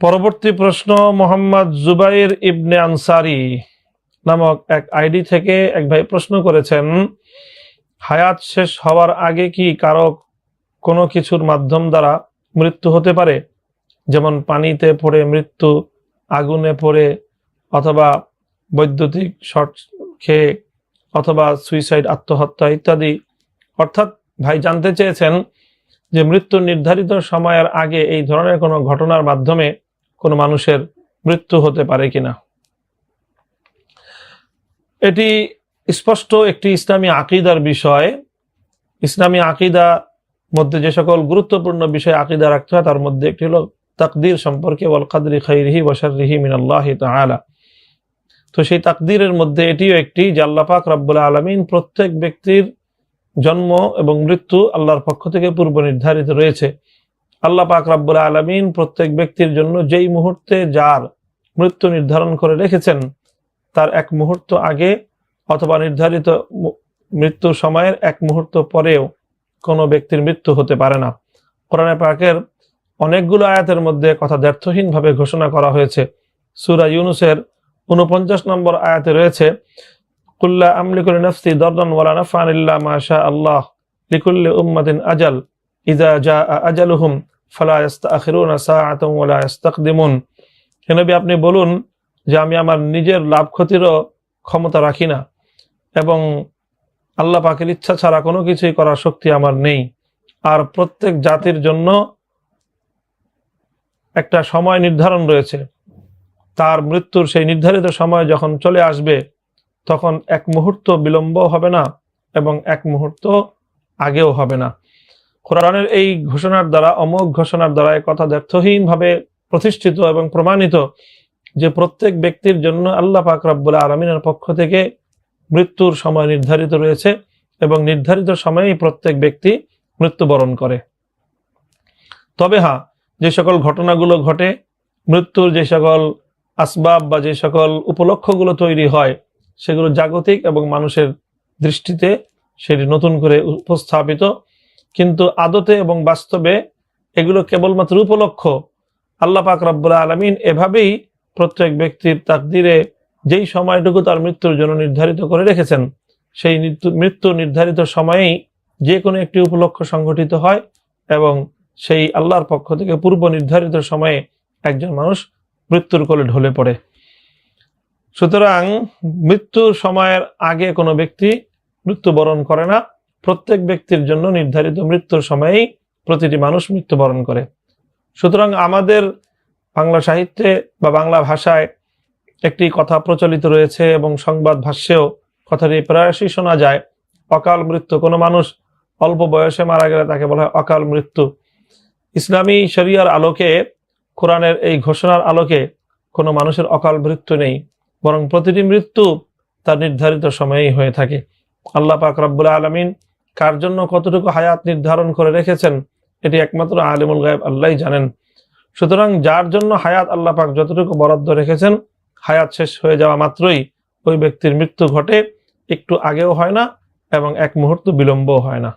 পরবর্তী প্রশ্ন, মোহাম্মদ জুবাইর ইবনে আনসারি নামক এক আইডি থেকে এক ভাই প্রশ্ন করেছেন, হায়াত শেষ হওয়ার আগে কি কারও কোনো কিছুর মাধ্যম দ্বারা মৃত্যু হতে পারে? যেমন পানিতে পড়ে মৃত্যু, আগুনে পড়ে, অথবা বৈদ্যুতিক শর্ট খেয়ে, অথবা সুইসাইড, আত্মহত্যা ইত্যাদি। অর্থাৎ ভাই জানতে চেয়েছেন যে মৃত্যু নির্ধারিত সময়ের আগে এই ধরনের কোনো ঘটনার মাধ্যমে কোনো মানুষের মৃত্যু হতে পারে কিনা। এটি স্পষ্ট একটি ইসলামী আকিদার বিষয়। ইসলামী আকিদা মধ্যে যে সকল গুরুত্বপূর্ণ বিষয় আকিদা রাখতে হয়, তার মধ্যে একটি হলো তাকদির সম্পর্কে, ওয়াল কাদরি খাইরিহি ওয়াশারিহি মিনাল্লাহ তাআলা। তো সেই তাকদিরের মধ্যে এটিও একটি যে আল্লাহ রব্বুল আলমিন প্রত্যেক ব্যক্তির জন্ম এবং মৃত্যু আল্লাহর পক্ষ থেকে পূর্ব নির্ধারিত রয়েছে। আল্লাহ পাক রব্বুল আলমিন প্রত্যেক ব্যক্তির জন্য যেই মুহূর্তে যার মৃত্যু নির্ধারণ করে রেখেছেন, তার এক মুহূর্ত আগে অথবা নির্ধারিত মু- মৃত্যুর সময়ের এক মুহূর্ত পরেও কোনো ব্যক্তির মৃত্যু হতে পারে না। কোরআনে পাকের অনেকগুলো আয়াতের মধ্যে কথা দ্ব্যর্থহীনভাবে ঘোষণা করা হয়েছে। সুরা ইউনুসের উনপঞ্চাশ নম্বর আয়াতে রয়েছে, কুল্লা আমলিকুল নফসি দরদান ওয়ালা নাফান ইল্লা মাশা আল্লাহ লিকুল্লি উম্মাদিন আজাল। ইজা জা আজালুহুম আপনি বলুন যে আমি আমার নিজের লাভ ক্ষতিরও ক্ষমতা রাখি না এবং আল্লাহ পাকের ইচ্ছা ছাড়া কোনো কিছুই করার শক্তি আমার নেই। আর প্রত্যেক জাতির জন্য একটা সময় নির্ধারণ রয়েছে। তার মৃত্যুর সেই নির্ধারিত সময় যখন চলে আসবে, তখন এক মুহূর্ত বিলম্ব হবে না এবং এক মুহূর্ত আগেও হবে না। কোরআনের এই ঘোষণার দ্বারা, অমোঘ ঘোষণার দ্বারা কথা দ্ব্যর্থহীনভাবে প্রতিষ্ঠিত এবং প্রমাণিত যে প্রত্যেক ব্যক্তির জন্য আল্লাহ পাক রব্বুল আলমিনের পক্ষ থেকে মৃত্যুর সময় নির্ধারিত রয়েছে এবং নির্ধারিত সময়েই প্রত্যেক ব্যক্তি মৃত্যুবরণ করে। তবে হ্যাঁ যে সকল ঘটনাগুলো ঘটে, মৃত্যুর যে সকল আসবাব বা যে সকল উপলক্ষগুলো তৈরি হয়, সেগুলো জাগতিক এবং মানুষের দৃষ্টিতে সেটি নতুন করে উপস্থাপিত কিন্তু আদতে এবং বাস্তবে এগুলো কেবলমাত্র উপলক্ষ আল্লাহ পাক রব্বুল আলমিন এভাবেই প্রত্যেক ব্যক্তির তাকদিরে যেই সময়টুকু তার মৃত্যুর জন্য নির্ধারিত করে রেখেছেন, সেই মৃত্যু- নির্ধারিত সময়েই যে কোনো একটি উপলক্ষ সংঘটিত হয় এবং সেই আল্লাহর পক্ষ থেকে পূর্ব নির্ধারিত সময়ে একজন মানুষ মৃত্যুর কোলে ঢলে পড়ে। সুতরাং মৃত্যুর সময়ের আগে কোনো ব্যক্তি মৃত্যুবরণ করে না প্রত্যেক ব্যক্তির জন্য নির্ধারিত মৃত্যুর সময়েই প্রতিটি মানুষ মৃত্যুবরণ করে। সুতরাং আমাদের বাংলা সাহিত্যে বা বাংলা ভাষায় একটি কথা প্রচলিত রয়েছে এবং সংবাদ ভাষ্যেও কথাটি প্রায়শই শোনা যায়। অকাল মৃত্যু, কোনো মানুষ অল্প বয়সে মারা গেলে তাকে বলা হয় অকাল মৃত্যু। ইসলামী শরিয়ার আলোকে, কোরআনের এই ঘোষণার আলোকে কোনো মানুষের অকাল মৃত্যু নেই, বরং প্রতিটি মৃত্যু তার নির্ধারিত সময়েই হয়ে থাকে। আল্লাহ পাক রব্বুল আলমিন কার জন্য কতটুকু হায়াত নির্ধারণ করে রেখেছেন, এটি একমাত্র আলিমুল গায়েব আল্লাহ জানেন। সুতরাং যার জন্য হায়াত আল্লাহ পাক যতটুকু বরাদ্দ রেখেছেন, হায়াত শেষ হয়ে যাওয়া মাত্রই ওই ব্যক্তির মৃত্যু ঘটে, একটু আগেও হয় না এবং এক মুহূর্ত বিলম্বও হয় না।